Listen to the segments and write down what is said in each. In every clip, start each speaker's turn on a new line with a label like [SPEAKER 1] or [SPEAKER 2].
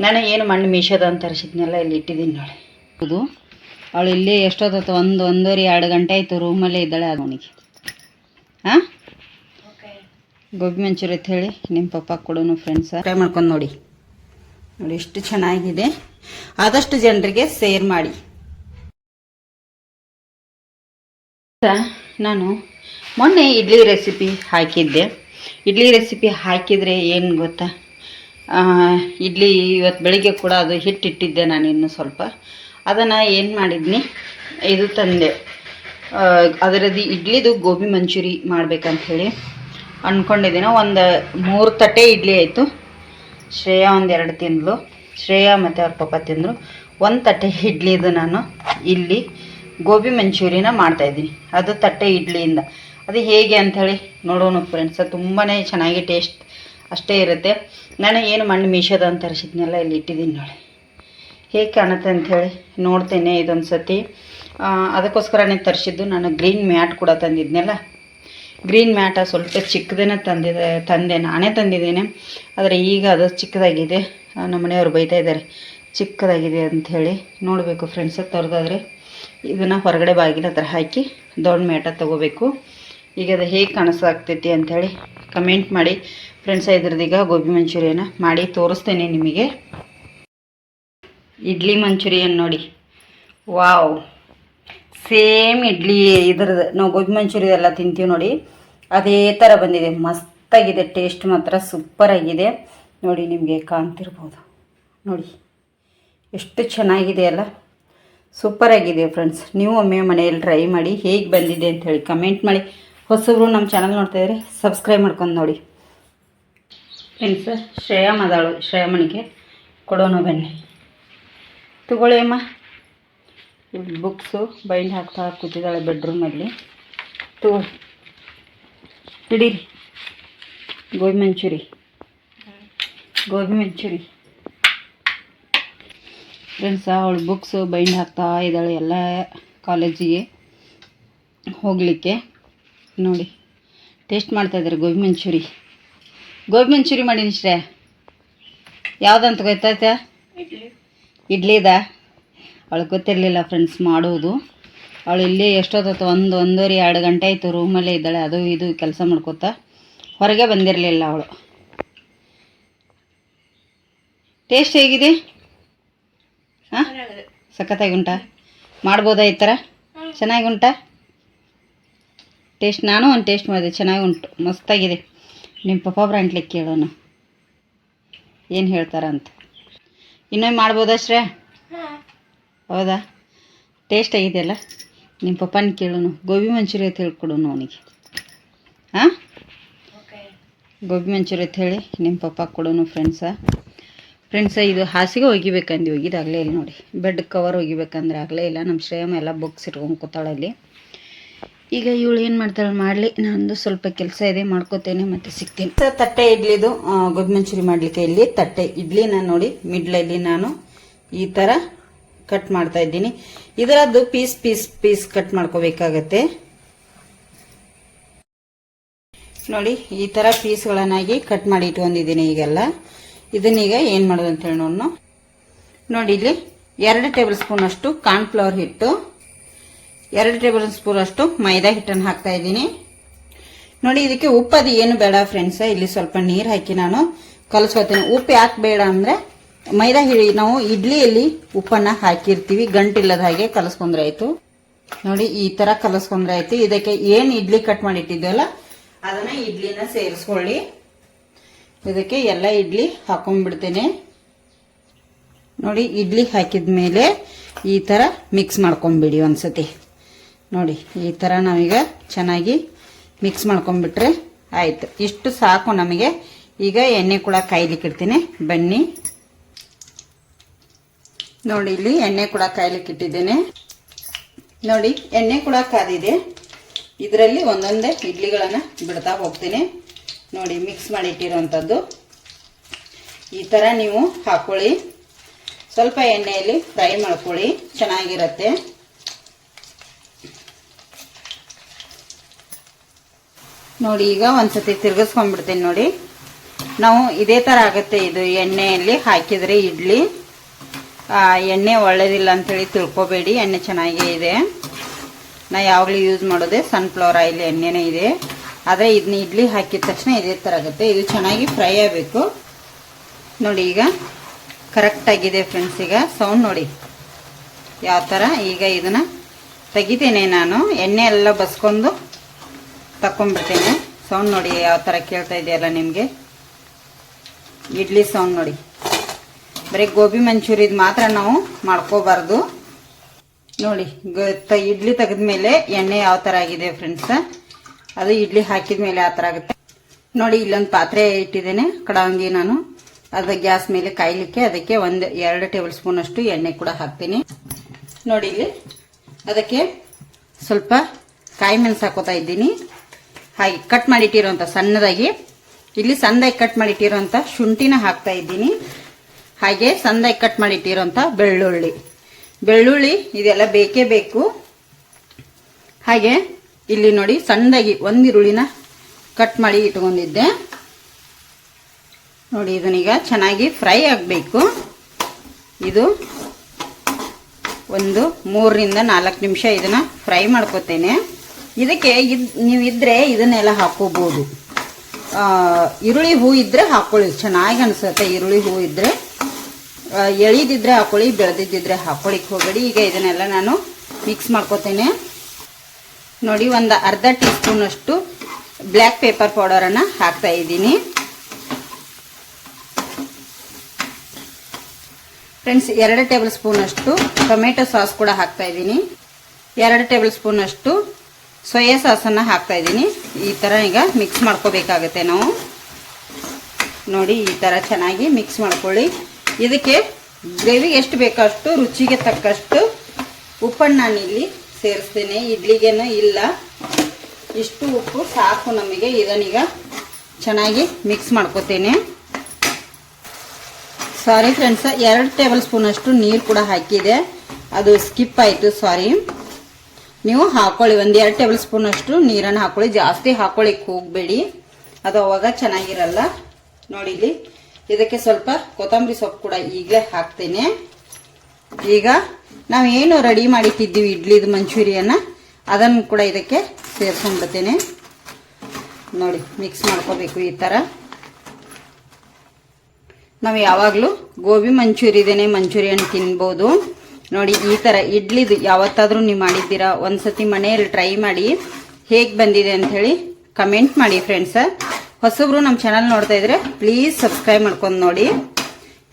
[SPEAKER 1] ನಾನು ಏನು ಮಣ್ಣು ಮೀಶೋದ ಅಂತ ತರಿಸಿದ್ನೆಲ್ಲ ಇಲ್ಲಿ ಇಟ್ಟಿದ್ದೀನಿ ನೋಡಿ. ಹೌದು. ಅವಳು ಇಲ್ಲಿ ಎಷ್ಟೊತ್ತು ಒಂದು ಒಂದೂವರೆ ಎರಡು ಗಂಟೆ ಆಯಿತು ರೂಮಲ್ಲೇ ಇದ್ದಾಳೆ ಅದು ಅವನಿಗೆ. ಹಾಂ ಗೋಬಿ ಮಂಚೂರಿ ಅಂತ ಹೇಳಿ ನಿಮ್ಮ ಪಪ್ಪ ಕೊಡೋನು ಫ್ರೆಂಡ್ಸ ಟ್ರೈ ಮಾಡ್ಕೊಂಡು ನೋಡಿ. ನೋಡಿ ಎಷ್ಟು ಚೆನ್ನಾಗಿದೆ. ಆದಷ್ಟು ಜನರಿಗೆ ಸೇರ್ ಮಾಡಿ. ನಾನು ಮೊನ್ನೆ ಇಡ್ಲಿ ರೆಸಿಪಿ ಹಾಕಿದ್ದೆ. ಇಡ್ಲಿ ರೆಸಿಪಿ ಹಾಕಿದರೆ ಏನು ಗೊತ್ತಾ? ಇಡ್ಲಿ ಇವತ್ತು ಬೆಳಿಗ್ಗೆ ಕೂಡ ಅದು ಹಿಟ್ಟಿಟ್ಟಿದ್ದೆ ನಾನು ಇನ್ನೂ ಸ್ವಲ್ಪ. ಅದನ್ನು ಏನು ಮಾಡಿದ್ನಿ? ಇದು ತಂದೆ. ಅದರದ್ದು ಇಡ್ಲಿದು ಗೋಬಿ ಮಂಚೂರಿ ಮಾಡ್ಬೇಕಂತ ಹೇಳಿ ಅಂದ್ಕೊಂಡಿದ್ದೀನಿ ಒಂದು ಮೂರು ತಟ್ಟೆ ಇಡ್ಲಿ ಆಯಿತು. ಶ್ರೇಯಾ ಒಂದು ಎರಡು ತಿಂದಳು ಶ್ರೇಯಾ ಮತ್ತು ಅವ್ರ ಪಪ್ಪ ತಿಂದರು. ಒಂದು ತಟ್ಟೆ ಇಡ್ಲಿದು ನಾನು ಇಲ್ಲಿ ಗೋಬಿ ಮಂಚೂರಿನ ಮಾಡ್ತಾಯಿದ್ದೀನಿ ಅದು ತಟ್ಟೆ ಇಡ್ಲಿಯಿಂದ. ಅದು ಹೇಗೆ ಅಂಥೇಳಿ ನೋಡೋಣ ಫ್ರೆಂಡ್ಸ್ ತುಂಬಾ ಚೆನ್ನಾಗಿ ಟೇಸ್ಟ್ ಅಷ್ಟೇ ಇರುತ್ತೆ. ನಾನು ಏನು ಮಣ್ಣು ಮೀಶೋದ ಅಂತ ತರಿಸಿದ್ನೆಲ್ಲ ಇಲ್ಲಿ ಇಟ್ಟಿದ್ದೀನಿ ನೋಡಿ. ಹೇಗೆ ಕಾಣುತ್ತೆ ಅಂಥೇಳಿ ನೋಡ್ತೇನೆ ಇದೊಂದು ಸತಿ ಅದಕ್ಕೋಸ್ಕರನೇ ತರಿಸಿದ್ದು. ನಾನು ಗ್ರೀನ್ ಮ್ಯಾಟ್ ಕೂಡ ತಂದಿದ್ನಲ್ಲ. ಗ್ರೀನ್ ಮ್ಯಾಟ ಸ್ವಲ್ಪ ಚಿಕ್ಕದೇನೆ ತಂದಿದೆ, ತಂದೆ, ನಾನೇ ತಂದಿದ್ದೇನೆ. ಆದರೆ ಈಗ ಅದು ಚಿಕ್ಕದಾಗಿದೆ. ನಮ್ಮ ಮನೆಯವರು ಬೈತಾ ಇದ್ದಾರೆ. ಚಿಕ್ಕದಾಗಿದೆ ಅಂಥೇಳಿ ನೋಡಬೇಕು ಫ್ರೆಂಡ್ಸ್ ತರೋದಾದರೆ ಇದನ್ನು ಹೊರಗಡೆ ಬಾಗಿಲ ಹತ್ರ ಹಾಕಿ ದೊಡ್ಡ ಮ್ಯಾಟ ತೊಗೋಬೇಕು. ಈಗ ಅದು ಹೇಗೆ ಕಾಣಿಸ್ತಾಗ್ತೈತಿ ಅಂಥೇಳಿ ಕಮೆಂಟ್ ಮಾಡಿ. ಫ್ರೆಂಡ್ಸ್ ಈಗ ಗೋಬಿ ಮಂಚೂರಿಯನ್ನ ಮಾಡಿ ತೋರಿಸ್ತೇನೆ ನಿಮಗೆ. ಇಡ್ಲಿ ಮಂಚೂರಿಯನ್ ನೋಡಿ. ವಾವ್. ಸೇಮ್ ಇಡ್ಲಿ ಇದ್ರದ್ದು. ನಾವು ಗೋಬಿ ಮಂಚೂರಿ ಎಲ್ಲ ತಿಂತೀವಿ ನೋಡಿ. ಅದೇ ಥರ ಬಂದಿದೆ. ಮಸ್ತಾಗಿದೆ. ಟೇಸ್ಟ್ ಮಾತ್ರ ಸೂಪರ್ ಆಗಿದೆ ನೋಡಿ ನಿಮಗೆ ಕಾಣ್ತಿರ್ಬೋದು. ನೋಡಿ. ಎಷ್ಟು ಚೆನ್ನಾಗಿದೆ ಅಲ್ಲ. ಸೂಪರ್ ಆಗಿದೆ ಫ್ರೆಂಡ್ಸ್. ನೀವು ಒಮ್ಮೆ ಮನೆಯಲ್ಲಿ ಟ್ರೈ ಮಾಡಿ ಹೇಗೆ ಬಂದಿದೆ ಅಂತ ಹೇಳಿ ಕಮೆಂಟ್ ಮಾಡಿ. ಹೊಸಬ್ರು ನಮ್ಮ ಚಾನಲ್ ನೋಡ್ತಾ ಇದ್ರೆ ಸಬ್ಸ್ಕ್ರೈಬ್ ಮಾಡ್ಕೊಂಡು ನೋಡಿ. ಫ್ರೆಂಡ್ಸ್ ಶ್ರೇಯಾ ಮದಾಳು ಶ್ರೇಯಮ್ಮನಿಗೆ ಕೊಡೋಣ ಬನ್ನಿ ತಗೊಳ್ಳಿ ಅಮ್ಮ. ಬುಕ್ಸು ಬೈಂಡ್ ಹಾಕ್ತಾ ಕೂತಿದ್ದಾಳೆ ಬೆಡ್ರೂಮಲ್ಲಿ ತಗೊಳ್ಳಿ. ಹಿಡೀರಿ. Gobi Manchurian gobi Manchurian friends ಅವಳು ಬುಕ್ಸು ಬೈಂಡ್ ಹಾಕ್ತಾ ಇದ್ದಾಳೆ ಎಲ್ಲ ಕಾಲೇಜಿಗೆ ಹೋಗಲಿಕ್ಕೆ. ನೋಡಿ ಟೇಸ್ಟ್ ಮಾಡ್ತಾಯಿದ್ದಾರೆ ಗೋಬಿ ಮಂಚೂರಿ ಗೋಬಿ ಮಂಚೂರಿ ಮಾಡೀನಿ ಶ್ರೇ. ಯಾವುದಂತ ಗೊತ್ತಾಯ್ತಾ? ಇಡ್ಲಿದ? ಅವಳಿಗೆ ಗೊತ್ತಿರಲಿಲ್ಲ ಫ್ರೆಂಡ್ಸ್ ಮಾಡೋದು. ಅವಳು ಇಲ್ಲಿ ಎಷ್ಟೊತ್ತು ಒಂದು ಒಂದೂವರೆ ಎರಡು ಗಂಟೆ ಆಯಿತು ರೂಮಲ್ಲೇ ಇದ್ದಾಳೆ. ಅದು ಇದು ಕೆಲಸ ಮಾಡ್ಕೋತ. ಹೊರಗೆ ಬಂದಿರಲಿಲ್ಲ ಅವಳು. ಟೇಸ್ಟ್ ಹೇಗಿದೆ? ಹಾಂ? ಸಖತ್ತಾಗಿ ಉಂಟಾ ಮಾಡ್ಬೋದಾ ಈ ಥರ? ಚೆನ್ನಾಗಿ ಉಂಟಾ ಟೇಸ್ಟ್ ನಾನು ಒಂದು ಟೇಸ್ಟ್ ಮಾಡಿದೆ. ಚೆನ್ನಾಗಿ ಉಂಟು ಮಸ್ತಾಗಿದೆ. ನಿಮ್ಮ ಪಪ್ಪ ಬ್ರಾಂಟ್ಲಿಕ್ಕೆ ಕೇಳೋಣ. ಏನು ಹೇಳ್ತಾರಂತ? ಇನ್ನೊಮ್ಮೆ ಮಾಡ್ಬೋದಾ ಶ್ರೇ? ಹೌದಾ? ಟೇಸ್ಟ್ ಆಗಿದೆಯಲ್ಲ? ನಿಮ್ಮ ಪಪ್ಪನ ಕೇಳೋಣ ಗೋಬಿ ಮಂಚೂರಿ ಅಂತ ಹೇಳ್ಕೊಡೋಣ ಅವನಿಗೆ. ಹಾಂ? ಗೋಬಿ ಮಂಚೂರಿ ಅಂತ ಹೇಳಿ ನಿಮ್ಮ ಪಪ್ಪ ಕೊಡೋನು ಫ್ರೆಂಡ್ಸ ಫ್ರೆಂಡ್ಸ ಇದು ಹಾಸಿಗೆ ಒಗಿಬೇಕಂದು ಒಗಿದಾಗಲೇ ಇಲ್ಲ ನೋಡಿ. ಬೆಡ್ ಕವರ್ ಒಗಿಬೇಕಂದ್ರೆ ಆಗಲೇ ಇಲ್ಲ. ನಮ್ಮ ಶ್ರೇಯಮ್ಮ ಎಲ್ಲ ಬುಕ್ಸ್ ಇಟ್ಕೊಂಡು ಕೂತಾಳಲ್ಲಿ. ಈಗ ಇವಳು ಏನು ಮಾಡ್ತಾಳೆ, ಮಾಡಲಿ ನಂದು ಸ್ವಲ್ಪ ಕೆಲಸ ಇದೆ, ಮಾಡ್ಕೋತೇನೆ, ಮತ್ತೆ ಸಿಗ್ತೀನಿ. ಸರ್, ತಟ್ಟೆ ಇಡ್ಲಿದು ಗೋಬಿ ಮಂಚೂರಿ ಮಾಡಲಿಕ್ಕೆ ಇಲ್ಲಿ. ತಟ್ಟೆ ಇಡ್ಲಿನ ನೋಡಿ, ಮಿಡ್ಲಲ್ಲಿ ನಾನು ಈ ಥರ ಕಟ್ ಮಾಡ್ತಾ ಇದ್ದೀನಿ. ಇದರದ್ದು ಪೀಸ್ ಪೀಸ್ ಪೀಸ್ ಕಟ್ ಮಾಡ್ಕೋಬೇಕಾಗತ್ತೆ. ನೋಡಿ, ಈ ಥರ ಪೀಸ್ಗಳನ್ನಾಗಿ ಕಟ್ ಮಾಡಿ ಇಟ್ಕೊಂಡಿದ್ದೀನಿ ಈಗೆಲ್ಲ. ಇದನ್ನೀಗ ಏನು ಮಾಡೋದು ಅಂತ ಹೇಳಿ ನೋಡೋಣ ನೋಡಿ, ಇಲ್ಲಿ ಎರಡು ಟೇಬಲ್ ಸ್ಪೂನ್ ಅಷ್ಟು ಕಾರ್ನ್ಫ್ಲವರ್ ಹಿಟ್ಟು. ಎರಡು ಟೇಬಲ್ ಸ್ಪೂನ್ ಅಷ್ಟು ಮೈದಾ ಹಿಟ್ಟನ್ನು ಹಾಕ್ತಾ ಇದ್ದೀನಿ. ನೋಡಿ, ಇದಕ್ಕೆ ಉಪ್ಪು ಅದು ಏನು ಬೇಡ ಫ್ರೆಂಡ್ಸ್ ಇಲ್ಲಿ ಸ್ವಲ್ಪ ನೀರು ಹಾಕಿ ನಾನು ಕಲಸ್ಕೊತೀನಿ ಉಪ್ಪು ಯಾಕೆ ಬೇಡ ಅಂದರೆ ಮೈದಾ ಹಿಡಿ ನಾವು ಇಡ್ಲಿಯಲ್ಲಿ ಉಪ್ಪನ್ನು ಹಾಕಿರ್ತೀವಿ. ಗಂಟಿಲ್ಲದ ಹಾಗೆ ಕಲಸ್ಕೊಂಡ್ರೆ ಆಯಿತು. ನೋಡಿ, ಈ ಥರ ಕಲಸ್ಕೊಂಡ್ರೆ ಆಯಿತು. ಇದಕ್ಕೆ ಏನು ಇಡ್ಲಿ ಕಟ್ ಮಾಡಿ ಅದನ್ನು ಅದನ್ನ ಇಡ್ಲಿನ ಸೇರಿಸ್ಕೊಳ್ಳಿ. ಇದಕ್ಕೆ ಎಲ್ಲ ಇಡ್ಲಿ ಹಾಕೊಂಡ್ಬಿಡ್ತೇನೆ. ನೋಡಿ, ಇಡ್ಲಿ ಹಾಕಿದ ಮೇಲೆ ಈ ಥರ ಮಿಕ್ಸ್ ಮಾಡ್ಕೊಂಬಿಡಿ ಒಂದ್ಸತಿ. ನೋಡಿ, ಈ ಥರ ನಾವೀಗ ಚೆನ್ನಾಗಿ ಮಿಕ್ಸ್ ಮಾಡ್ಕೊಂಡ್ಬಿಟ್ರೆ ಆಯಿತು. ಇಷ್ಟು ಸಾಕು ನಮಗೆ. ಈಗ ಎಣ್ಣೆ ಕೂಡ ಕಾಯ್ಲಿಕ್ಕಿಡ್ತೀನಿ ಬನ್ನಿ. ನೋಡಿ, ಇಲ್ಲಿ ಎಣ್ಣೆ ಕೂಡ ಕಾಯ್ಲಿಕ್ಕಿಟ್ಟಿದ್ದೇನೆ ನೋಡಿ, ಎಣ್ಣೆ ಕೂಡ ಕಾದಿದೆ. ಇದರಲ್ಲಿ ಒಂದೊಂದೇ ಇಡ್ಲಿಗಳನ್ನು ಬಿಡ್ತಾ ಹೋಗ್ತೀನಿ. ನೋಡಿ ಮಿಕ್ಸ್ ಮಾಡಿ ಇಟ್ಟಿರೋಂಥದ್ದು ಈ ಥರ ನೀವು ಹಾಕೊಳ್ಳಿ. ಸ್ವಲ್ಪ ಎಣ್ಣೆಯಲ್ಲಿ ಫ್ರೈ ಮಾಡ್ಕೊಳ್ಳಿ. ಚೆನ್ನಾಗಿರತ್ತೆ. ನೋಡಿ, ಈಗ ಒಂದ್ಸತಿ ತಿರ್ಗಿಸ್ಕೊಂಡ್ಬಿಡ್ತೀನಿ ನೋಡಿ. ನಾವು ಇದೇ ಥರ ಆಗುತ್ತೆ ಇದು ಎಣ್ಣೆಯಲ್ಲಿ ಹಾಕಿದರೆ ಇಡ್ಲಿ. ಎಣ್ಣೆ ಒಳ್ಳೇದಿಲ್ಲ ಅಂತೇಳಿ ತಿಳ್ಕೊಬೇಡಿ, ಎಣ್ಣೆ ಚೆನ್ನಾಗೇ ಇದೆ. ನಾ ಯಾವಾಗಲೂ ಯೂಸ್ ಮಾಡೋದೇ ಸನ್ಫ್ಲವರ್ ಆಯಿಲ್ ಎಣ್ಣೆನೇ ಇದೆ. ಆದರೆ ಇದನ್ನ ಇಡ್ಲಿ ಹಾಕಿದ ತಕ್ಷಣ ಇದೇ ಥರ ಆಗುತ್ತೆ. ಇದು ಚೆನ್ನಾಗಿ ಫ್ರೈ ಆಗಬೇಕು. ನೋಡಿ, ಈಗ ಕರೆಕ್ಟಾಗಿದೆ ಫ್ರೆಂಡ್ಸ್ ಈಗ ಸೌಂಡ್ ನೋಡಿ. ಯಾವ ಥರ ಈಗ ಇದನ್ನು ತೆಗಿತೇನೆ ನಾನು. ಎಣ್ಣೆ ಎಲ್ಲ ಬಸ್ಕೊಂಡು ತಕೊಂಡ್ಬಿಡ್ತೇನೆ ಸೌಂಡ್ ನೋಡಿ ಯಾವ ಥರ ಕೇಳ್ತಾ ಇದೆಯಲ್ಲ ನಿಮಗೆ? ಇಡ್ಲಿ ಸೌಂಡ್ ನೋಡಿ. ಬರೀ ಗೋಬಿ ಮಂಚೂರಿದು ಮಾತ್ರ ನಾವು ಮಾಡ್ಕೋಬಾರ್ದು. ನೋಡಿ ಇಡ್ಲಿ ತೆಗೆದ್ಮೇಲೆ ಎಣ್ಣೆ ಯಾವ ಥರ ಆಗಿದೆ ಫ್ರೆಂಡ್ಸ್ ಅದು ಇಡ್ಲಿ ಹಾಕಿದ ಮೇಲೆ ಆ ಥರ ಆಗುತ್ತೆ. ನೋಡಿ, ಇಲ್ಲೊಂದು ಪಾತ್ರೆ ಇಟ್ಟಿದ್ದೇನೆ ಕಡಾಂಗಿ ನಾನು. ಅದು ಗ್ಯಾಸ್ ಮೇಲೆ ಕಾಯ್ಲಿಕ್ಕೆ ಅದಕ್ಕೆ ಒಂದು, ಎರಡು ಟೇಬಲ್ ಸ್ಪೂನ್ ಅಷ್ಟು ಎಣ್ಣೆ ಕೂಡ ಹಾಕ್ತೀನಿ. ನೋಡಿ ಇಲ್ಲಿ, ಅದಕ್ಕೆ ಸ್ವಲ್ಪ ಕಾಯಿ ಮೆಣಸು ಹಾಕೋತಾ ಇದ್ದೀನಿ. ಹಾಗೆ ಕಟ್ ಮಾಡಿಟ್ಟಿರೋಂಥ ಸಣ್ಣದಾಗಿ. ಇಲ್ಲಿ ಸಣ್ಣದಾಗಿ ಕಟ್ ಮಾಡಿಟ್ಟಿರೋಂಥ ಶುಂಠಿನ ಹಾಕ್ತಾ ಇದ್ದೀನಿ. ಹಾಗೆ ಸಣ್ಣದಾಗಿ ಕಟ್ ಮಾಡಿಟ್ಟಿರೋಂಥ ಬೆಳ್ಳುಳ್ಳಿ. ಬೆಳ್ಳುಳ್ಳಿ ಇದೆಲ್ಲ ಬೇಕೇ ಬೇಕು. ಹಾಗೆ ಇಲ್ಲಿ ನೋಡಿ ಸಣ್ಣದಾಗಿ ಒಂದು ಈರುಳ್ಳಿನ ಕಟ್ ಮಾಡಿ ಇಟ್ಕೊಂಡಿದ್ದೆ. ನೋಡಿ ಇದನ್ನೀಗ ಚೆನ್ನಾಗಿ ಫ್ರೈ ಆಗಬೇಕು. ಇದು ಒಂದು ಮೂರರಿಂದ ನಾಲ್ಕು ನಿಮಿಷ ಇದನ್ನ ಫ್ರೈ ಮಾಡ್ಕೊತೇನೆ. ಇದಕ್ಕೆ ಇದ್ ನೀವು ಇದ್ರೆ ಇದನ್ನೆಲ್ಲ ಹಾಕೋಬಹುದು ಈರುಳ್ಳಿ ಹೂ ಇದ್ರೆ ಹಾಕೊಳ್ಳಿ. ಚೆನ್ನಾಗಿ ಅನಿಸುತ್ತೆ ಈರುಳ್ಳಿ ಹೂ ಇದ್ರೆ. ಎಳಿದಿದ್ರೆ ಹಾಕೊಳ್ಳಿ, ಬೆಳೆದಿದ್ದಿದ್ರೆ ಹಾಕೊಳ್ಳಿಕ್ಕೆ ಹೋಗಬೇಡಿ ಈಗ ಇದನ್ನೆಲ್ಲ ನಾನು ಮಿಕ್ಸ್ ಮಾಡ್ಕೊತೇನೆ. ನೋಡಿ, ಒಂದು ಅರ್ಧ ಟೀ ಸ್ಪೂನ್ ಅಷ್ಟು ಬ್ಲ್ಯಾಕ್ ಪೇಪರ್ ಪೌಡರನ್ನು ಹಾಕ್ತಾ ಇದ್ದೀನಿ. ಫ್ರೆಂಡ್ಸ್, ಎರಡು ಟೇಬಲ್ ಸ್ಪೂನ್ ಅಷ್ಟು ಟೊಮೆಟೊ ಸಾಸ್ ಕೂಡ ಹಾಕ್ತಾ ಇದ್ದೀನಿ. ಎರಡು ಟೇಬಲ್ ಸ್ಪೂನ್ ಅಷ್ಟು ಸೋಯಾ ಸಾಸನ್ನು ಹಾಕ್ತಾ ಇದ್ದೀನಿ. ಈ ಥರ ಈಗ ಮಿಕ್ಸ್ ಮಾಡ್ಕೋಬೇಕಾಗತ್ತೆ ನಾವು. ನೋಡಿ, ಈ ಥರ ಚೆನ್ನಾಗಿ ಮಿಕ್ಸ್ ಮಾಡ್ಕೊಳ್ಳಿ. ಇದಕ್ಕೆ ಗ್ರೇವಿಗೆ ಎಷ್ಟು ಬೇಕೋ ಅಷ್ಟು ರುಚಿಗೆ ತಕ್ಕಷ್ಟು ಉಪ್ಪನ್ನು ನಾನು ಇಲ್ಲಿ ಸೇರಿಸ್ತೇನೆ. ಇಡ್ಲಿಗೇನು ಇಲ್ಲ. ಇಷ್ಟು ಉಪ್ಪು ಸಾಕು ನಮಗೆ. ಇದನ್ನೀಗ ಚೆನ್ನಾಗಿ ಮಿಕ್ಸ್ ಮಾಡ್ಕೋತೇನೆ. ಸಾರಿ ಫ್ರೆಂಡ್ಸ ಎರಡು ಟೇಬಲ್ ಸ್ಪೂನ್ ಅಷ್ಟು ನೀರು ಕೂಡ ಹಾಕಿದೆ. ಅದು ಸ್ಕಿಪ್ ಆಯಿತು ಸಾರಿ ನೀವು ಹಾಕೊಳ್ಳಿ ಒಂದೆರಡು ಟೇಬಲ್ ಸ್ಪೂನ್ ಅಷ್ಟು ನೀರನ್ನು ಹಾಕೊಳ್ಳಿ. ಜಾಸ್ತಿ ಹಾಕೊಳ್ಳಿಕ್ಕೆ ಹೋಗಬೇಡಿ. ಅದು ಅವಾಗ ಚೆನ್ನಾಗಿರಲ್ಲ. ನೋಡಿ ಇಲ್ಲಿ. ಇದಕ್ಕೆ ಸ್ವಲ್ಪ ಕೊತ್ತಂಬರಿ ಸೊಪ್ಪು ಕೂಡ ಈಗಲೇ ಹಾಕ್ತೇನೆ. ಈಗ ನಾವು ಏನು ರೆಡಿ ಮಾಡಿಟ್ಟಿದ್ದೀವಿ ಇಡ್ಲಿದು ಮಂಚೂರಿಯನ್ನ. ಅದನ್ನು ಕೂಡ ಇದಕ್ಕೆ ಸೇರಿಸ್ಕೊಂಡ್ಬಿಡ್ತೇನೆ. ನೋಡಿ ಮಿಕ್ಸ್ ಮಾಡ್ಕೋಬೇಕು ಈ ಥರ ನಾವು ಯಾವಾಗಲೂ ಗೋಬಿ ಮಂಚೂರಿದೇನೆ ಮಂಚೂರಿಯನ್ ತಿನ್ಬೋದು. ನೋಡಿ, ಈ ಥರ ಇಡ್ಲಿದು ಯಾವತ್ತಾದರೂ ನೀವು ಮಾಡಿದ್ದೀರಾ, ಒಂದ್ಸತಿ ಮನೆಯಲ್ಲಿ ಟ್ರೈ ಮಾಡಿ, ಹೇಗೆ ಬಂದಿದೆ ಅಂಥೇಳಿ ಕಮೆಂಟ್ ಮಾಡಿ ಫ್ರೆಂಡ್ಸ ಹೊಸಬ್ರು ನಮ್ಮ ಚಾನಲ್ ನೋಡ್ತಾ ಇದ್ರೆ ಪ್ಲೀಸ್ ಸಬ್ಸ್ಕ್ರೈಬ್ ಮಾಡ್ಕೊಂಡು ನೋಡಿ.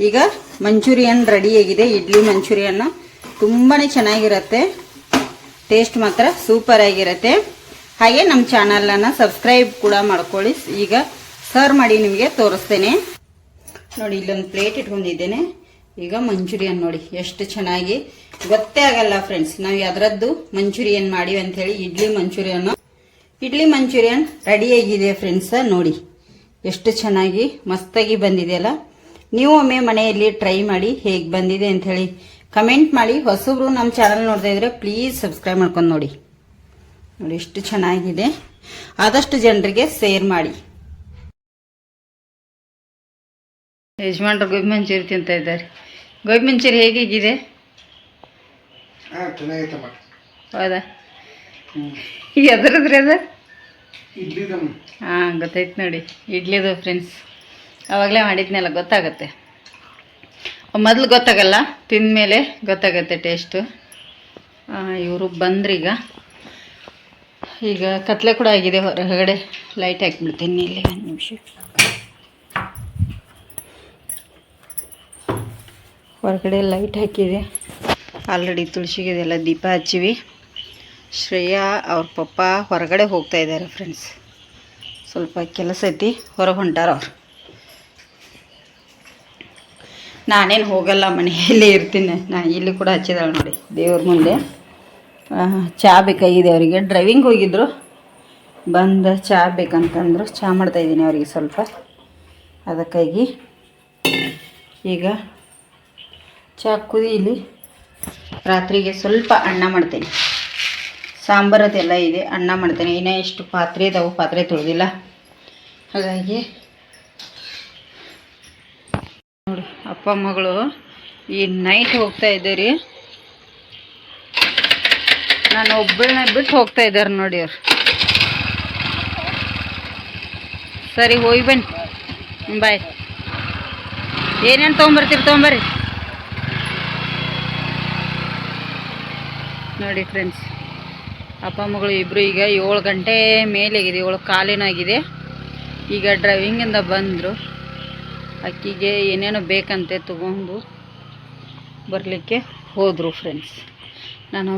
[SPEAKER 1] ಈಗ ಮಂಚೂರಿಯನ್ ಆಗಿದೆ, ಇಡ್ಲಿ ಮಂಚೂರಿಯನ್ ತುಂಬಾ ಚೆನ್ನಾಗಿರುತ್ತೆ ಟೇಸ್ಟ್ ಮಾತ್ರ ಸೂಪರ್ ಆಗಿರುತ್ತೆ. ಹಾಗೆ ನಮ್ಮ ಚಾನಲನ್ನು ಸಬ್ಸ್ಕ್ರೈಬ್ ಕೂಡ ಮಾಡ್ಕೊಳ್ಳಿ, ಈಗ ಸರ್ವ್ ಮಾಡಿ ನಿಮಗೆ ತೋರಿಸ್ತೇನೆ. ನೋಡಿ, ಇಲ್ಲೊಂದು ಪ್ಲೇಟ್ ಇಟ್ಕೊಂಡಿದ್ದೇನೆ. ಈಗ ಮಂಚೂರಿಯನ್ ನೋಡಿ, ಎಷ್ಟು ಚೆನ್ನಾಗಿ. ಗೊತ್ತೇ ಆಗಲ್ಲ ಫ್ರೆಂಡ್ಸ್ ನಾವು ಅದರದ್ದು ಮಂಚೂರಿಯನ್ ಮಾಡಿ ಅಂತ ಹೇಳಿ ಇಡ್ಲಿ ಮಂಚೂರಿಯನ್ನು ಇಡ್ಲಿ ಮಂಚೂರಿಯನ್ ರೆಡಿಯಾಗಿದೆ ಫ್ರೆಂಡ್ಸ್ ನೋಡಿ. ಎಷ್ಟು ಚೆನ್ನಾಗಿ ಮಸ್ತಾಗಿ ಬಂದಿದೆಯಲ್ಲ ನೀವು ಒಮ್ಮೆ ಮನೆಯಲ್ಲಿ ಟ್ರೈ ಮಾಡಿ ಹೇಗೆ ಬಂದಿದೆ ಅಂತ ಹೇಳಿ ಕಮೆಂಟ್ ಮಾಡಿ. ಹೊಸಬ್ರು ನಮ್ಮ ಚಾನಲ್ ನೋಡ್ತಾ ಇದ್ರೆ ಪ್ಲೀಸ್ ಸಬ್ಸ್ಕ್ರೈಬ್ ಮಾಡ್ಕೊಂಡು ನೋಡಿ. ನೋಡಿ, ಎಷ್ಟು ಚೆನ್ನಾಗಿದೆ. ಆದಷ್ಟು ಜನರಿಗೆ ಶೇರ್ ಮಾಡಿ. ಯಜಮಾನ್ರು ಗೋಬಿ ಮಂಚೂರಿ ತಿಂತ ಇದ್ದಾರೆ. ಗೋಬಿ ಮಂಚೂರಿ ಹೇಗಿದೆ ಹೌದಾ? ಎದ್ರದ್ರಿ ಅದ? ಹಾಂ ಗೊತ್ತೈತೆ ನೋಡಿ. ಇಡ್ಲಿದು ಫ್ರೆಂಡ್ಸ್ ಅವಾಗಲೇ ಮಾಡಿದ್ನೆಲ್ಲ ಗೊತ್ತಾಗುತ್ತೆ. ಮೊದಲು ಗೊತ್ತಾಗಲ್ಲ ತಿಂದಮೇಲೆ ಗೊತ್ತಾಗತ್ತೆ ಟೇಸ್ಟು ಇವರು ಬಂದ್ರೀಗ. ಈಗ ಕತ್ಲೆ ಕೂಡ ಆಗಿದೆ ಹೊರಗಡೆ. ಲೈಟ್ ಹಾಕಿಬಿಡ್ತೀನಿ ಇಲ್ಲಿ ಒಂದು ನಿಮಿಷ. ಹೊರಗಡೆ ಲೈಟ್ ಹಾಕಿದೆ. ಆಲ್ರೆಡಿ ತುಳಸಿಗೆದೆಲ್ಲ ದೀಪ ಹಚ್ಚಿವಿ. ಶ್ರೇಯಾ ಅವ್ರ ಪಪ್ಪ ಹೊರಗಡೆ ಹೋಗ್ತಾ ಇದ್ದಾರೆ ಫ್ರೆಂಡ್ಸ್ ಸ್ವಲ್ಪ ಕೆಲಸ ಐತಿ, ಹೊರಗೆ ಹೊಂಟಾರ ಅವ್ರು. ನಾನೇನು ಹೋಗಲ್ಲ, ಮನೆಯಲ್ಲೇ ಇರ್ತೀನಿ. ನಾ ಇಲ್ಲಿ ಕೂಡ ಹಚ್ಚಿದಾಳೆ ನೋಡಿ, ದೇವ್ರ ಮುಂದೆ. ಚಹಾ ಬೇಕಾಗಿದೆ ಅವರಿಗೆ. ಡ್ರೈವಿಂಗ್ ಹೋಗಿದ್ರು. ಬಂದು ಚಹಾ ಬೇಕಂತಂದ್ರು ಚಹಾ ಮಾಡ್ತಾಯಿದ್ದೀನಿ ಅವರಿಗೆ ಸ್ವಲ್ಪ. ಅದಕ್ಕಾಗಿ ಈಗ ಚಹಾ ಕುದಿಲಿ ರಾತ್ರಿಗೆ ಸ್ವಲ್ಪ ಅನ್ನ ಮಾಡ್ತೇನೆ. ಸಾಂಬಾರದೆಲ್ಲ ಇದೆ, ಅನ್ನ ಮಾಡ್ತೇನೆ. ಇನ್ನೂ ಎಷ್ಟು ಪಾತ್ರೆ ಇದಾವೆ ಪಾತ್ರೆ ತೊಳೆದಿಲ್ಲ. ಹಾಗಾಗಿ ನೋಡಿ, ಅಪ್ಪ ಮಗಳು ಈ ನೈಟ್ ಹೋಗ್ತಾ ಇದ್ದೀರಿ. ನಾನು ಒಬ್ಬಳನ್ನ ಬಿಟ್ಟು ಹೋಗ್ತಾ ಇದ್ದಾರೆ ನೋಡಿ ಅವ್ರು. ಸರಿ ಹೋಗಿ ಬನ್ನಿ. ಬಾಯ್ ಏನೇನು ತೊಗೊಂಬರ್ತೀರಿ, ತೊಗೊಂಬರ್ರಿ? ನೋಡಿ ಫ್ರೆಂಡ್ಸ್ ಅಪ್ಪ, ಮಗಳು ಇಬ್ಬರು ಈಗ ಏಳು ಗಂಟೆ ಮೇಲಾಗಿದೆ, ಏಳು ಕಾಲಿನಾಗಿದೆ. ಈಗ ಡ್ರೈವಿಂಗಿಂದ ಬಂದರು. ಅಕ್ಕಿಗೆ ಏನೇನೋ ಬೇಕಂತೆ ತಗೊಂಡು ಬರಲಿಕ್ಕೆ ಹೋದರು ಫ್ರೆಂಡ್ಸ್ ನಾನು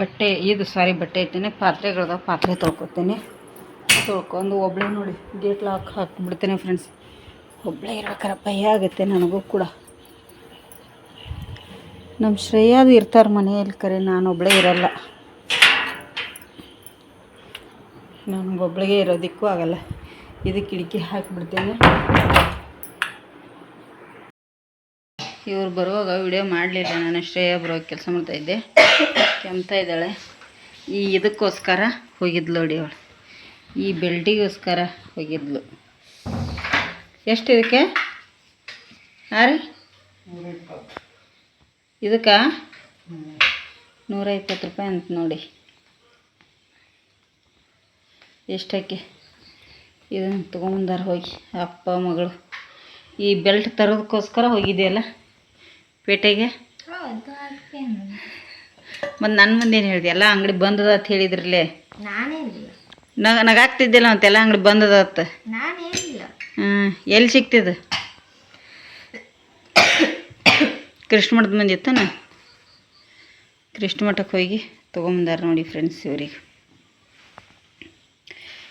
[SPEAKER 1] ಬಟ್ಟೆ, ಇದು ಸಾರಿ ಬಟ್ಟೆ ಇರ್ತೇನೆ ಪಾತ್ರೆಗಳದ ಪಾತ್ರೆ ತೊಳ್ಕೊತೇನೆ. ತೊಳ್ಕೊಂಡು ಒಬ್ಬಳೇ ನೋಡಿ ಗೇಟ್ ಲಾಕ್ ಹಾಕ್ಬಿಡ್ತೇನೆ ಫ್ರೆಂಡ್ಸ್ ಒಬ್ಬಳೇ ಇರ್ಬೇಕಾರೆ ಭಯ ಆಗುತ್ತೆ ನನಗೂ ಕೂಡ. ನಮ್ಮ ಶ್ರೇಯಾದು ಇರ್ತಾರೆ ಮನೆಯಲ್ಲಿ ಕರೆ, ನಾನು ಒಬ್ಬಳೇ ಇರಲ್ಲ. ನನಗೊಬ್ಳಿಗೆ ಇರೋದಕ್ಕೂ ಆಗಲ್ಲ. ಇದು ಕಿಟಕಿ ಹಾಕಿಬಿಡ್ತೇನೆ. ಇವ್ರು ಬರುವಾಗ ವಿಡಿಯೋ ಮಾಡಲಿಲ್ಲ, ನಾನು ಶ್ರೇಯಾ ಬರೋ ಕೆಲಸ ಮಾಡ್ತಾಯಿದ್ದೆ ಕೆಮ್ತಾ ಇದ್ದಾಳೆ. ಈ ಇದಕ್ಕೋಸ್ಕರ ಹೋಗಿದ್ಲು ನೋಡಿ ಅವಳು. ಈ ಬೆಲ್ಟಿಗೋಸ್ಕರ ಹೋಗಿದ್ಲು. ಎಷ್ಟು ಇದಕ್ಕೆ? ಹಾಂ ರೀ ಇದಕ್ಕೆ ನೂರ ಇಪ್ಪತ್ತು ರೂಪಾಯಿ ಅಂತ ನೋಡಿ. ಎಷ್ಟಕ್ಕೆ? ಇದನ್ನು ತೊಗೊಂಬಂದಾರ ಹೋಗಿ ಅಪ್ಪ ಮಗಳು. ಈ ಬೆಲ್ಟ್ ತರೋದಕ್ಕೋಸ್ಕರ ಹೋಗಿದೆಯಲ್ಲ ಪೇಟೆಗೆ? ಮತ್ತು ನನ್ನ ಏನು ಹೇಳಿದೆ? ಎಲ್ಲ ಅಂಗಡಿ ಬಂದದ ಅಂತ ಹೇಳಿದ್ರಲ್ಲೇ? ನಗ ನಗಾಗ್ತಿದ್ದಿಲ್ಲ ಅಂತೆಲ್ಲ ಅಂಗಡಿ ಬಂದದ ಅಂತ? ಹ್ಞೂ ಎಲ್ಲಿ ಸಿಗ್ತಿದ್ದು? ಕೃಷ್ಣ ಮಠದ ಮಂದಿ ಇತ್ತಾನ ಕೃಷ್ಣ ಮಠಕ್ಕೆ ಹೋಗಿ ತೊಗೊಂಬಂದಾರ ನೋಡಿ ಫ್ರೆಂಡ್ಸ್ ಇವ್ರಿಗೆ.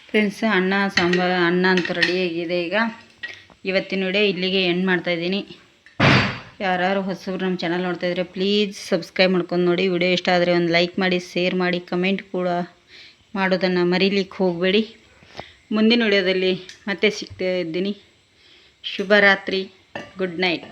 [SPEAKER 1] ಫ್ರೆಂಡ್ಸ್ ಅನ್ನ, ಸಾಂಬಾರು, ಅನ್ನ ಅಂತ ರೆಡಿಯಾಗಿದೆ ಈಗ. ಇವತ್ತಿನ ವಿಡಿಯೋ ಇಲ್ಲಿಗೆ ಎಂಡ್ ಮಾಡ್ತಾಯಿದ್ದೀನಿ ಯಾರು ಹೊಸಬ್ರು ನಮ್ಮ ಚಾನಲ್ ನೋಡ್ತಾ ಇದ್ರೆ ಪ್ಲೀಸ್ ಸಬ್ಸ್ಕ್ರೈಬ್ ಮಾಡ್ಕೊಂಡು ನೋಡಿ. ವಿಡಿಯೋ ಇಷ್ಟ ಆದರೆ ಒಂದು ಲೈಕ್ ಮಾಡಿ ಶೇರ್ ಮಾಡಿ ಕಮೆಂಟ್ ಕೂಡ ಮಾಡೋದನ್ನು ಮರೀಲಿಕ್ಕೆ ಹೋಗಬೇಡಿ. ಮುಂದಿನ ವಿಡಿಯೋದಲ್ಲಿ ಮತ್ತೆ ಸಿಗ್ತಾ ಇದ್ದೀನಿ. ಶುಭರಾತ್ರಿ. Good night